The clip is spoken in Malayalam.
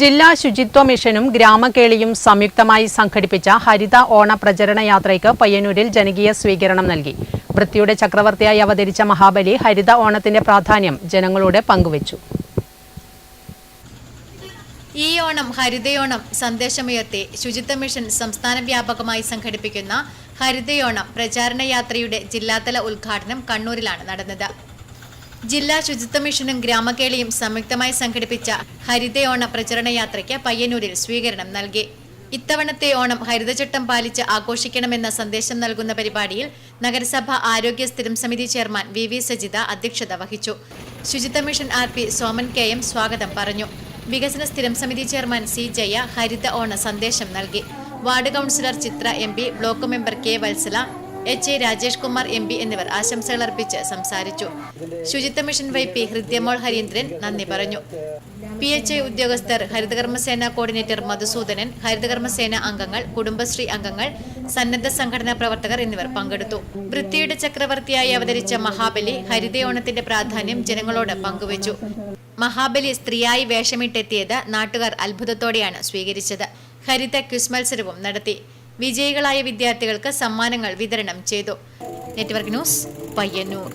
ജില്ലാ ശുചിത്വ മിഷനും ഗ്രാമകേളിയും സംയുക്തമായി സംഘടിപ്പിച്ച ഹരിത ഓണ പ്രചരണ യാത്രയ്ക്ക് പയ്യന്നൂരിൽ ജനകീയ സ്വീകരണം നൽകി. വൃത്തിയുടെ ചക്രവർത്തിയായി അവതരിച്ച മഹാബലി ഹരിത ഓണത്തിന്റെ പ്രാധാന്യം ജനങ്ങളോട് പങ്കുവച്ചു. ഈ ഓണം ഹരിതയോണം സന്ദേശമുയർത്തി ശുചിത്വ മിഷൻ സംസ്ഥാന വ്യാപകമായി സംഘടിപ്പിക്കുന്ന ഹരിതയോണം പ്രചാരണ യാത്രയുടെ ജില്ലാതല ഉദ്ഘാടനം കണ്ണൂരിലാണ് നടന്നത്. ജില്ലാ ശുചിത്വ മിഷനും ഗ്രാമകേളിയും സംയുക്തമായി സംഘടിപ്പിച്ച ഹരിതയോണ പ്രചരണ യാത്രയ്ക്ക് പയ്യന്നൂരിൽ സ്വീകരണം നൽകി. ഇത്തവണത്തെ ഓണം ഹരിതചട്ടം പാലിച്ച് ആഘോഷിക്കണമെന്ന സന്ദേശം നൽകുന്ന പരിപാടിയിൽ നഗരസഭ ആരോഗ്യ സ്ഥിരം സമിതി ചെയർമാൻ വി വി സജിത അധ്യക്ഷത വഹിച്ചു. ശുചിത്വ mission R P Soman K M സ്വാഗതം പറഞ്ഞു. വികസന സ്ഥിരം സമിതി ചെയർമാൻ സി ജയ ഹരിത ഓണ സന്ദേശം നൽകി. Ward councillor Chithra M block member K Vatsala H A Rajesh Kumar M P എന്നിവർ ആശംസകൾ അർപ്പിച്ച് സംസാരിച്ചു. ശുചിത്വ mission Y P Hridyamol Harindran നന്ദി പറഞ്ഞു. പി എച്ച് ഐ ഉദ്യോഗസ്ഥർ ഹരിതകർമ്മസേന കോർഡിനേറ്റർ മധുസൂദനൻ ഹരിതകർമ്മസേന അംഗങ്ങൾ കുടുംബശ്രീ അംഗങ്ങൾ സന്നദ്ധ സംഘടനാ പ്രവർത്തകർ എന്നിവർ പങ്കെടുത്തു. വൃത്തിയുടെ ചക്രവർത്തിയായി അവതരിച്ച മഹാബലി ഹരിതയോണത്തിന്റെ പ്രാധാന്യം ജനങ്ങളോട് പങ്കുവച്ചു. മഹാബലി സ്ത്രീയായി വേഷമിട്ടെത്തിയത് നാട്ടുകാർ അത്ഭുതത്തോടെയാണ് സ്വീകരിച്ചത്. ഹരിത ക്വിസ് മത്സരവും നടത്തി. വിജയികളായ വിദ്യാർത്ഥികൾക്ക് സമ്മാനങ്ങൾ വിതരണം ചെയ്തു. Network news Payyanur.